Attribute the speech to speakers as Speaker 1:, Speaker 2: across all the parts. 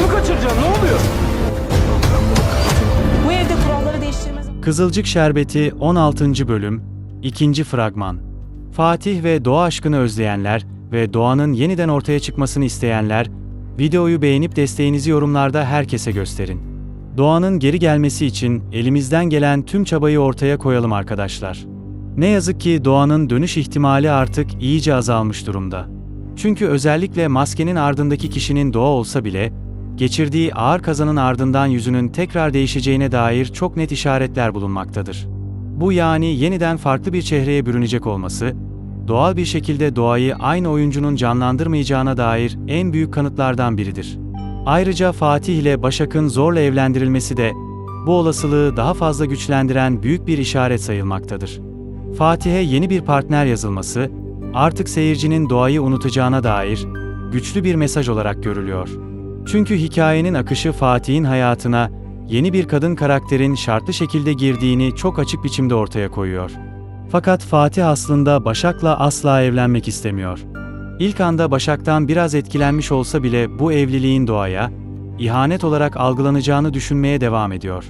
Speaker 1: mı kaçıracaksın? Ne oluyor?
Speaker 2: Bu evde kuralları değiştirmez.
Speaker 3: Kızılcık Şerbeti 16. bölüm 2. fragman Fatih ve doğa aşkını özleyenler ve doğanın yeniden ortaya çıkmasını isteyenler, videoyu beğenip desteğinizi yorumlarda herkese gösterin. Doğanın geri gelmesi için elimizden gelen tüm çabayı ortaya koyalım arkadaşlar. Ne yazık ki doğanın dönüş ihtimali artık iyice azalmış durumda. Çünkü özellikle maskenin ardındaki kişinin doğa olsa bile, geçirdiği ağır kazanın ardından yüzünün tekrar değişeceğine dair çok net işaretler bulunmaktadır. Bu yani yeniden farklı bir çehreye bürünecek olması, doğal bir şekilde doğayı aynı oyuncunun canlandırmayacağına dair en büyük kanıtlardan biridir. Ayrıca Fatih ile Başak'ın zorla evlendirilmesi de bu olasılığı daha fazla güçlendiren büyük bir işaret sayılmaktadır. Fatih'e yeni bir partner yazılması, artık seyircinin doğayı unutacağına dair güçlü bir mesaj olarak görülüyor. Çünkü hikayenin akışı Fatih'in hayatına yeni bir kadın karakterin şartlı şekilde girdiğini çok açık biçimde ortaya koyuyor. Fakat Fatih aslında Başak'la asla evlenmek istemiyor. İlk anda Başak'tan biraz etkilenmiş olsa bile bu evliliğin doğaya, ihanet olarak algılanacağını düşünmeye devam ediyor.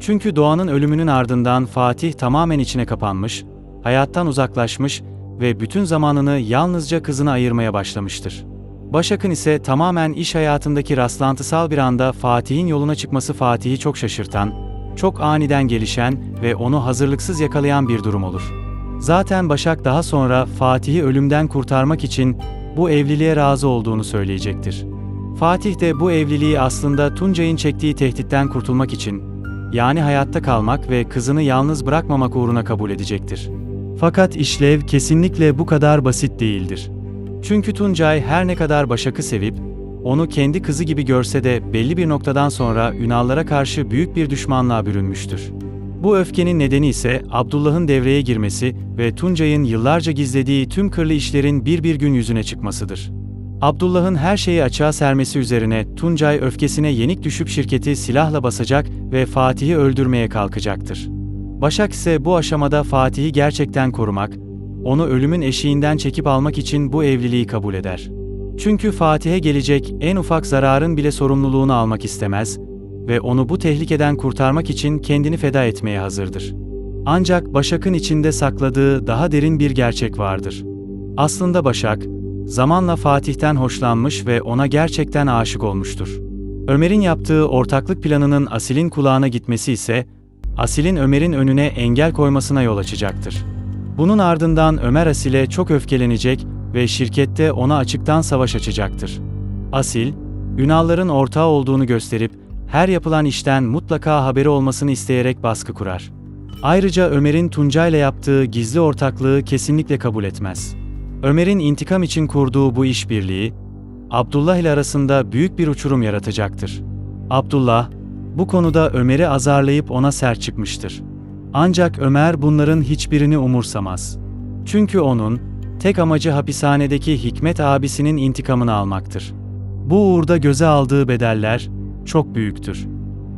Speaker 3: Çünkü doğanın ölümünün ardından Fatih tamamen içine kapanmış, hayattan uzaklaşmış ve bütün zamanını yalnızca kızına ayırmaya başlamıştır. Başak'ın ise tamamen iş hayatındaki rastlantısal bir anda Fatih'in yoluna çıkması Fatih'i çok şaşırtan, çok aniden gelişen ve onu hazırlıksız yakalayan bir durum olur. Zaten Başak daha sonra Fatih'i ölümden kurtarmak için bu evliliğe razı olduğunu söyleyecektir. Fatih de bu evliliği aslında Tuncay'ın çektiği tehditten kurtulmak için, yani hayatta kalmak ve kızını yalnız bırakmamak uğruna kabul edecektir. Fakat işlev kesinlikle bu kadar basit değildir. Çünkü Tuncay her ne kadar Başak'ı sevip, onu kendi kızı gibi görse de belli bir noktadan sonra Ünallara karşı büyük bir düşmanlığa bürünmüştür. Bu öfkenin nedeni ise Abdullah'ın devreye girmesi ve Tuncay'ın yıllarca gizlediği tüm kırlı işlerin bir bir gün yüzüne çıkmasıdır. Abdullah'ın her şeyi açığa sermesi üzerine Tuncay öfkesine yenik düşüp şirketi silahla basacak ve Fatih'i öldürmeye kalkacaktır. Başak ise bu aşamada Fatih'i gerçekten korumak, onu ölümün eşiğinden çekip almak için bu evliliği kabul eder. Çünkü Fatih'e gelecek en ufak zararın bile sorumluluğunu almak istemez ve onu bu tehlikeden kurtarmak için kendini feda etmeye hazırdır. Ancak Başak'ın içinde sakladığı daha derin bir gerçek vardır. Aslında Başak, zamanla Fatih'ten hoşlanmış ve ona gerçekten aşık olmuştur. Ömer'in yaptığı ortaklık planının Asil'in kulağına gitmesi ise, Asil'in Ömer'in önüne engel koymasına yol açacaktır. Bunun ardından Ömer Asil'e çok öfkelenecek ve şirkette ona açıktan savaş açacaktır. Asil, Ünalların ortağı olduğunu gösterip her yapılan işten mutlaka haberi olmasını isteyerek baskı kurar. Ayrıca Ömer'in Tuncay'la yaptığı gizli ortaklığı kesinlikle kabul etmez. Ömer'in intikam için kurduğu bu işbirliği, Abdullah ile arasında büyük bir uçurum yaratacaktır. Abdullah, bu konuda Ömer'i azarlayıp ona sert çıkmıştır. Ancak Ömer bunların hiçbirini umursamaz. Çünkü onun, tek amacı hapishanedeki Hikmet abisinin intikamını almaktır. Bu uğurda göze aldığı bedeller çok büyüktür.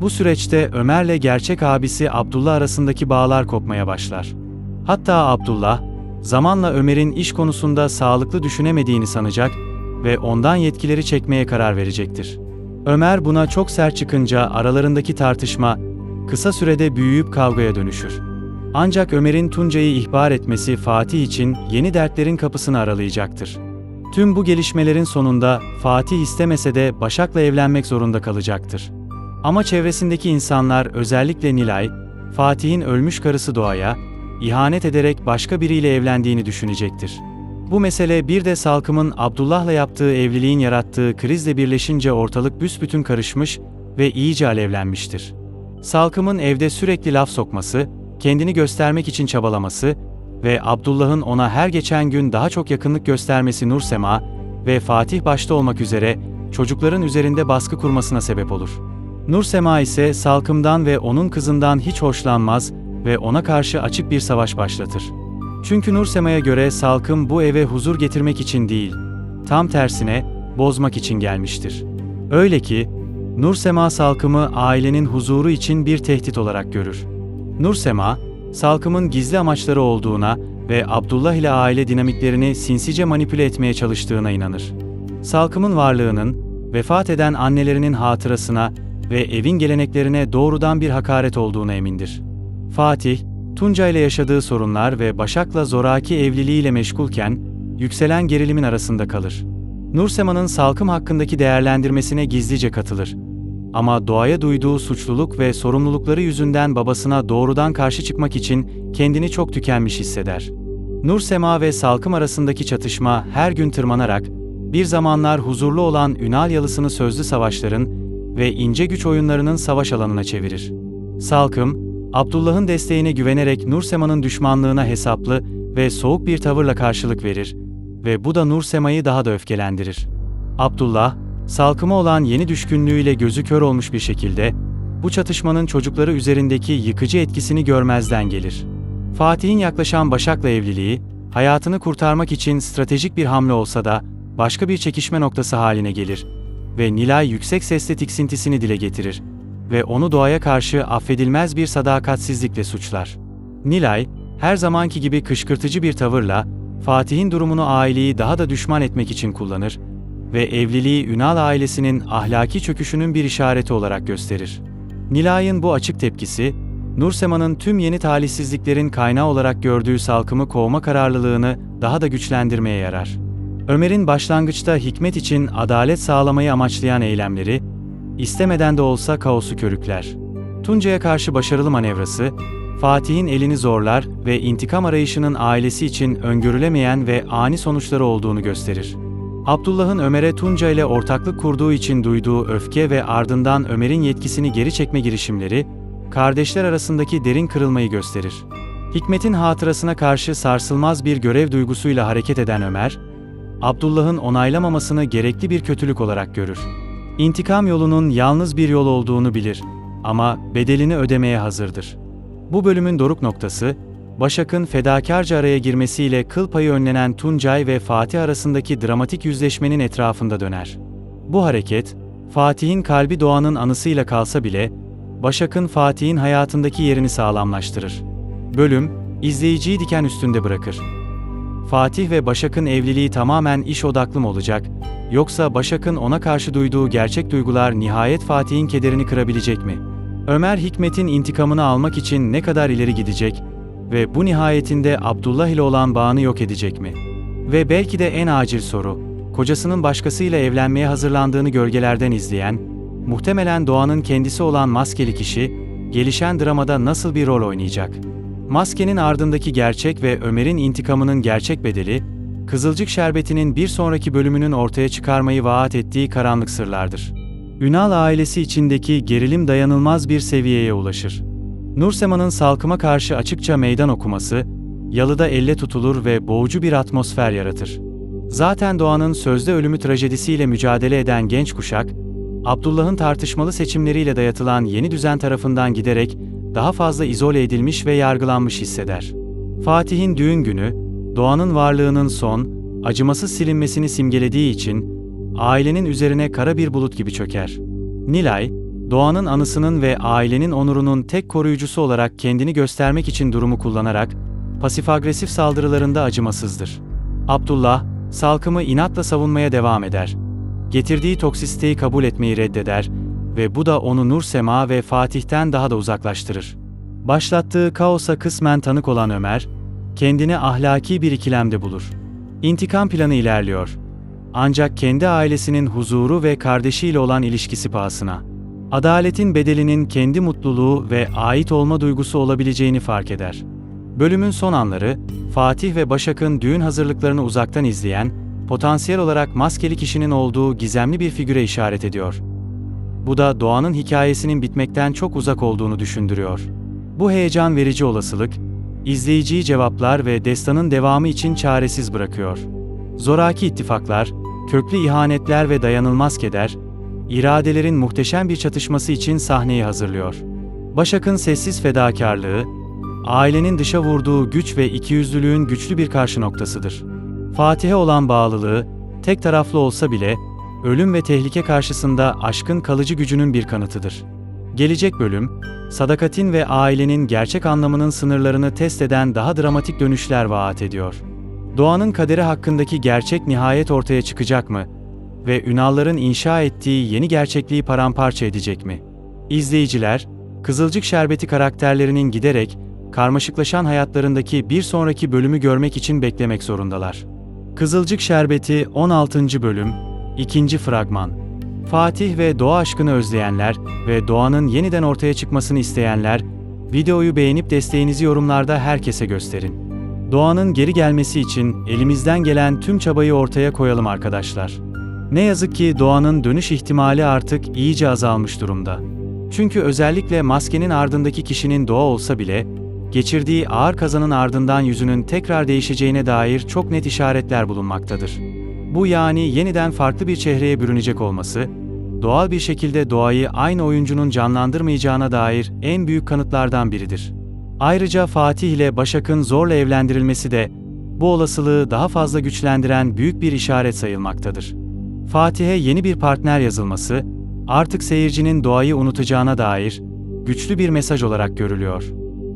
Speaker 3: Bu süreçte Ömer'le gerçek abisi Abdullah arasındaki bağlar kopmaya başlar. Hatta Abdullah, zamanla Ömer'in iş konusunda sağlıklı düşünemediğini sanacak ve ondan yetkileri çekmeye karar verecektir. Ömer buna çok sert çıkınca aralarındaki tartışma kısa sürede büyüyüp kavgaya dönüşür. Ancak Ömer'in Tuncay'ı ihbar etmesi Fatih için yeni dertlerin kapısını aralayacaktır. Tüm bu gelişmelerin sonunda Fatih istemese de Başak'la evlenmek zorunda kalacaktır. Ama çevresindeki insanlar özellikle Nilay, Fatih'in ölmüş karısı Doğa'ya, ihanet ederek başka biriyle evlendiğini düşünecektir. Bu mesele bir de Salkım'ın Abdullah'la yaptığı evliliğin yarattığı krizle birleşince ortalık büsbütün karışmış ve iyice alevlenmiştir. Salkım'ın evde sürekli laf sokması, kendini göstermek için çabalaması ve Abdullah'ın ona her geçen gün daha çok yakınlık göstermesi Nursema ve Fatih başta olmak üzere çocukların üzerinde baskı kurmasına sebep olur. Nursema ise Salkım'dan ve onun kızından hiç hoşlanmaz ve ona karşı açık bir savaş başlatır. Çünkü Nursema'ya göre Salkım bu eve huzur getirmek için değil, tam tersine bozmak için gelmiştir. Öyle ki Nursema Salkım'ı ailenin huzuru için bir tehdit olarak görür. Nursema, Salkım'ın gizli amaçları olduğuna ve Abdullah ile aile dinamiklerini sinsice manipüle etmeye çalıştığına inanır. Salkım'ın varlığının vefat eden annelerinin hatırasına ve evin geleneklerine doğrudan bir hakaret olduğuna emindir. Fatih, Tunca ile yaşadığı sorunlar ve Başak'la zoraki evliliğiyle meşgulken, yükselen gerilimin arasında kalır. Nursema'nın Salkım hakkındaki değerlendirmesine gizlice katılır. Ama doğaya duyduğu suçluluk ve sorumlulukları yüzünden babasına doğrudan karşı çıkmak için kendini çok tükenmiş hisseder. Nursema ve Salkım arasındaki çatışma her gün tırmanarak, bir zamanlar huzurlu olan Ünal yalısını sözlü savaşların ve ince güç oyunlarının savaş alanına çevirir. Salkım, Abdullah'ın desteğine güvenerek Nursema'nın düşmanlığına hesaplı ve soğuk bir tavırla karşılık verir ve bu da Nursema'yı daha da öfkelendirir. Abdullah, Salkım'a olan yeni düşkünlüğüyle gözü kör olmuş bir şekilde, bu çatışmanın çocukları üzerindeki yıkıcı etkisini görmezden gelir. Fatih'in yaklaşan Başak'la evliliği, hayatını kurtarmak için stratejik bir hamle olsa da başka bir çekişme noktası haline gelir ve Nilay yüksek sesle tiksintisini dile getirir ve onu doğaya karşı affedilmez bir sadakatsizlikle suçlar. Nilay, her zamanki gibi kışkırtıcı bir tavırla Fatih'in durumunu aileyi daha da düşman etmek için kullanır ve evliliği Ünal ailesinin ahlaki çöküşünün bir işareti olarak gösterir. Nilay'ın bu açık tepkisi, Nursema'nın tüm yeni talihsizliklerin kaynağı olarak gördüğü salkımı kovma kararlılığını daha da güçlendirmeye yarar. Ömer'in başlangıçta hikmet için adalet sağlamayı amaçlayan eylemleri, istemeden de olsa kaosu körükler. Tunca'ya karşı başarılı manevrası, Fatih'in elini zorlar ve intikam arayışının ailesi için öngörülemeyen ve ani sonuçları olduğunu gösterir. Abdullah'ın Ömer'e Tunca ile ortaklık kurduğu için duyduğu öfke ve ardından Ömer'in yetkisini geri çekme girişimleri, kardeşler arasındaki derin kırılmayı gösterir. Hikmet'in hatırasına karşı sarsılmaz bir görev duygusuyla hareket eden Ömer, Abdullah'ın onaylamamasını gerekli bir kötülük olarak görür. İntikam yolunun yalnız bir yol olduğunu bilir ama bedelini ödemeye hazırdır. Bu bölümün doruk noktası, Başak'ın fedakarca araya girmesiyle kıl payı önlenen Tuncay ve Fatih arasındaki dramatik yüzleşmenin etrafında döner. Bu hareket, Fatih'in kalbi doğanın anısıyla kalsa bile, Başak'ın Fatih'in hayatındaki yerini sağlamlaştırır. Bölüm, izleyiciyi diken üstünde bırakır. Fatih ve Başak'ın evliliği tamamen iş odaklı mı olacak, yoksa Başak'ın ona karşı duyduğu gerçek duygular nihayet Fatih'in kederini kırabilecek mi? Ömer Hikmet'in intikamını almak için ne kadar ileri gidecek ve bu nihayetinde Abdullah ile olan bağını yok edecek mi? Ve belki de en acil soru, kocasının başkasıyla evlenmeye hazırlandığını gölgelerden izleyen, muhtemelen Doğan'ın kendisi olan maskeli kişi, gelişen dramada nasıl bir rol oynayacak? Maskenin ardındaki gerçek ve Ömer'in intikamının gerçek bedeli, Kızılcık Şerbeti'nin bir sonraki bölümünün ortaya çıkarmayı vaat ettiği karanlık sırlardır. Ünal ailesi içindeki gerilim dayanılmaz bir seviyeye ulaşır. Nursema'nın salkıma karşı açıkça meydan okuması, yalıda elle tutulur ve boğucu bir atmosfer yaratır. Zaten Doğan'ın sözde ölümü trajedisiyle mücadele eden genç kuşak, Abdullah'ın tartışmalı seçimleriyle dayatılan yeni düzen tarafından giderek daha fazla izole edilmiş ve yargılanmış hisseder. Fatih'in düğün günü, Doğan'ın varlığının son, acımasız silinmesini simgelediği için, ailenin üzerine kara bir bulut gibi çöker. Nilay, Doğan'ın anısının ve ailenin onurunun tek koruyucusu olarak kendini göstermek için durumu kullanarak, pasif-agresif saldırılarında acımasızdır. Abdullah, salkımı inatla savunmaya devam eder. Getirdiği toksisiteyi kabul etmeyi reddeder ve bu da onu Nur Sema ve Fatih'ten daha da uzaklaştırır. Başlattığı kaosa kısmen tanık olan Ömer, kendini ahlaki bir ikilemde bulur. İntikam planı ilerliyor. Ancak kendi ailesinin huzuru ve kardeşiyle olan ilişkisi pahasına. Adaletin bedelinin kendi mutluluğu ve ait olma duygusu olabileceğini fark eder. Bölümün son anları, Fatih ve Başak'ın düğün hazırlıklarını uzaktan izleyen, potansiyel olarak maskeli kişinin olduğu gizemli bir figüre işaret ediyor. Bu da doğanın hikayesinin bitmekten çok uzak olduğunu düşündürüyor. Bu heyecan verici olasılık, izleyiciyi cevaplar ve destanın devamı için çaresiz bırakıyor. Zoraki ittifaklar, köklü ihanetler ve dayanılmaz keder, iradelerin muhteşem bir çatışması için sahneyi hazırlıyor. Başak'ın sessiz fedakarlığı, ailenin dışa vurduğu güç ve ikiyüzlülüğün güçlü bir karşı noktasıdır. Fatih'e olan bağlılığı, tek taraflı olsa bile, ölüm ve tehlike karşısında aşkın kalıcı gücünün bir kanıtıdır. Gelecek bölüm, sadakatin ve ailenin gerçek anlamının sınırlarını test eden daha dramatik dönüşler vaat ediyor. Doğanın kaderi hakkındaki gerçek nihayet ortaya çıkacak mı? Ve Ünalların inşa ettiği yeni gerçekliği paramparça edecek mi? İzleyiciler, Kızılcık Şerbeti karakterlerinin giderek karmaşıklaşan hayatlarındaki bir sonraki bölümü görmek için beklemek zorundalar. Kızılcık Şerbeti 16. bölüm 2. fragman Fatih ve doğa aşkını özleyenler ve doğanın yeniden ortaya çıkmasını isteyenler, videoyu beğenip desteğinizi yorumlarda herkese gösterin. Doğanın geri gelmesi için elimizden gelen tüm çabayı ortaya koyalım arkadaşlar. Ne yazık ki doğanın dönüş ihtimali artık iyice azalmış durumda. Çünkü özellikle maskenin ardındaki kişinin doğa olsa bile, geçirdiği ağır kazanın ardından yüzünün tekrar değişeceğine dair çok net işaretler bulunmaktadır. Bu yani yeniden farklı bir çehreye bürünecek olması, doğal bir şekilde doğayı aynı oyuncunun canlandırmayacağına dair en büyük kanıtlardan biridir. Ayrıca Fatih ile Başak'ın zorla evlendirilmesi de bu olasılığı daha fazla güçlendiren büyük bir işaret sayılmaktadır. Fatih'e yeni bir partner yazılması, artık seyircinin doğayı unutacağına dair güçlü bir mesaj olarak görülüyor.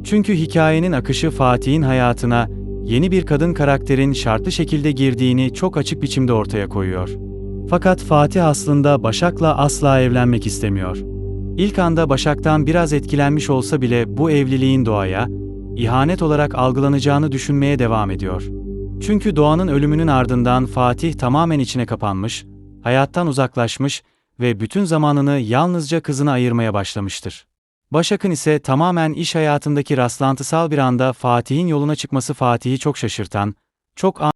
Speaker 3: Çünkü hikayenin akışı Fatih'in hayatına yeni bir kadın karakterin şartlı şekilde girdiğini çok açık biçimde ortaya koyuyor. Fakat Fatih aslında Başak'la asla evlenmek istemiyor. İlk anda Başak'tan biraz etkilenmiş olsa bile bu evliliğin doğaya, ihanet olarak algılanacağını düşünmeye devam ediyor. Çünkü doğanın ölümünün ardından Fatih tamamen içine kapanmış, hayattan uzaklaşmış ve bütün zamanını yalnızca kızına ayırmaya başlamıştır. Başak'ın ise tamamen iş hayatındaki rastlantısal bir anda Fatih'in yoluna çıkması Fatih'i çok şaşırtan, çok